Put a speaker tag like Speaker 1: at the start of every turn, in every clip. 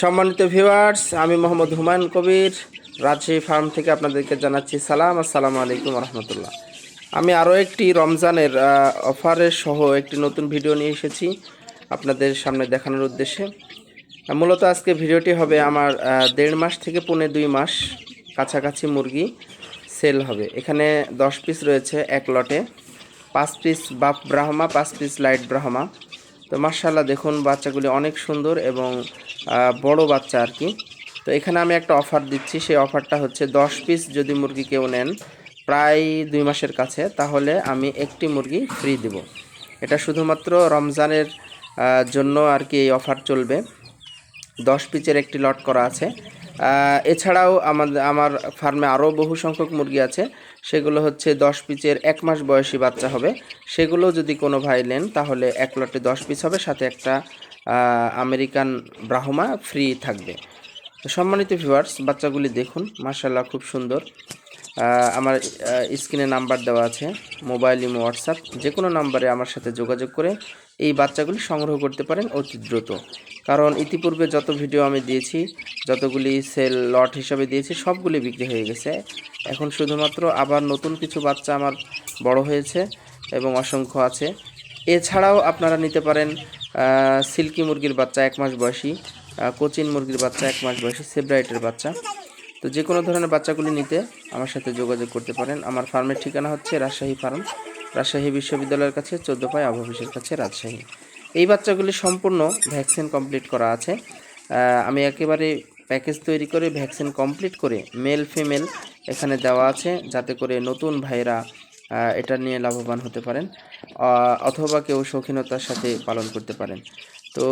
Speaker 1: সম্মানিত ভিউয়ার্স আমি মোহাম্মদ হুমায়ুন কবির, রাজশাহী ফার্ম থেকে আপনাদেরকে জানাচ্ছি সালাম, আসসালামু আলাইকুম রহমতুল্লাহ আমি আরও একটি রমজানের অফারের সহ একটি নতুন ভিডিও নিয়ে এসেছি আপনাদের সামনে দেখানোর উদ্দেশ্যে। মূলত আজকে ভিডিওটি হবে আমার দেড় মাস থেকে পৌনে দুই মাস কাছাকাছি মুরগি সেল হবে। এখানে দশ পিস রয়েছে এক লটে, পাঁচ পিস বাপ ব্রাহ্মা, পাঁচ পিস লাইট ব্রাহ্মা। তো মার্শাল্লাহ দেখুন, বাচ্চাগুলি অনেক সুন্দর এবং বড় বাচ্চা আর কি তো এখানে আমি একটা অফার দিচ্ছি, সেই অফারটা হচ্ছে দশ পিস যদি মুরগি কেউ নেন প্রায় দুই মাসের কাছে, তাহলে আমি একটি মুরগি ফ্রি দেব। এটা শুধুমাত্র রমজানের জন্য আর কি এই অফার চলবে। দশ পিচের একটি লট করা আছে। এছাড়াও আমাদের আমার ফার্মে আরও বহু সংখ্যক মুরগি আছে। সেগুলো হচ্ছে দশ পিচের এক মাস বয়সী বাচ্চা হবে। সেগুলো যদি কোনো ভাই নেন, তাহলে এক লটে দশ পিস হবে, সাথে একটা আমেরিকান ব্রাহ্মা ফ্রি থাকবে। সম্মানিত ভিউয়ার্স, বাচ্চাগুলি দেখুন মার্শাল্লাহ খুব সুন্দর। আমার স্ক্রিনে নাম্বার দেওয়া আছে, মোবাইল, ইমো, হোয়াটসঅ্যাপ যে কোনো নাম্বারে আমার সাথে যোগাযোগ করে এই বাচ্চাগুলি সংগ্রহ করতে পারেন অতি দ্রুত। কারণ ইতিপূর্বে যত ভিডিও আমি দিয়েছি, যতগুলি সেল, লট হিসাবে দিয়েছি, সবগুলি বিক্রি হয়ে গেছে। এখন শুধুমাত্র আবার নতুন কিছু বাচ্চা আমার বড় হয়েছে এবং অসংখ্য আছে। এছাড়াও আপনারা নিতে পারেন সিল্কি মুরগির বাচ্চা এক মাস বয়সী কোচিন মুরগির বাচ্চা এক মাস বয়সী, সেব্রাইটের বাচ্চা। তো যে কোনো ধরনের বাচ্চাগুলি নিতে আমার সাথে যোগাযোগ করতে পারেন। আমার ফার্মের ঠিকানা হচ্ছে রাজশাহী ফার্ম রাজশাহী বিশ্ববিদ্যালয়ের কাছে চোদ্দ পায় আবু অফিসের কাছে রাজশাহী। এই বাচ্চাগুলি সম্পূর্ণ ভ্যাকসিন কমপ্লিট করা আছে। আমি একেবারে প্যাকেজ তৈরি করে ভ্যাকসিন কমপ্লিট করে মেল ফিমেল এখানে দেওয়া আছে, যাতে করে নতুন ভাইরা এটা নিয়ে লাভবান হতে পারেন অথবা কেউ শৌখিনতার সাথে পালন করতে পারেন। তো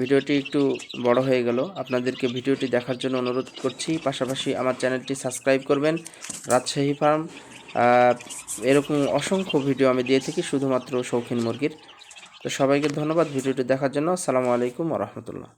Speaker 1: ভিডিওটি একটু বড় হয়ে গেল। আপনাদেরকে ভিডিওটি দেখার জন্য অনুরোধ করছি। পাশাপাশি আমার চ্যানেলটি সাবস্ক্রাইব করবেন। রাজশাহী ফার্ম এরকম অসংখ্য ভিডিও আমি দিয়ে থাকি শুধুমাত্র শৌখিন মুরগির। তো সবাইকে ধন্যবাদ ভিডিওটি দেখার জন্য। আসসালামু আলাইকুম রহমতুল্লাহ।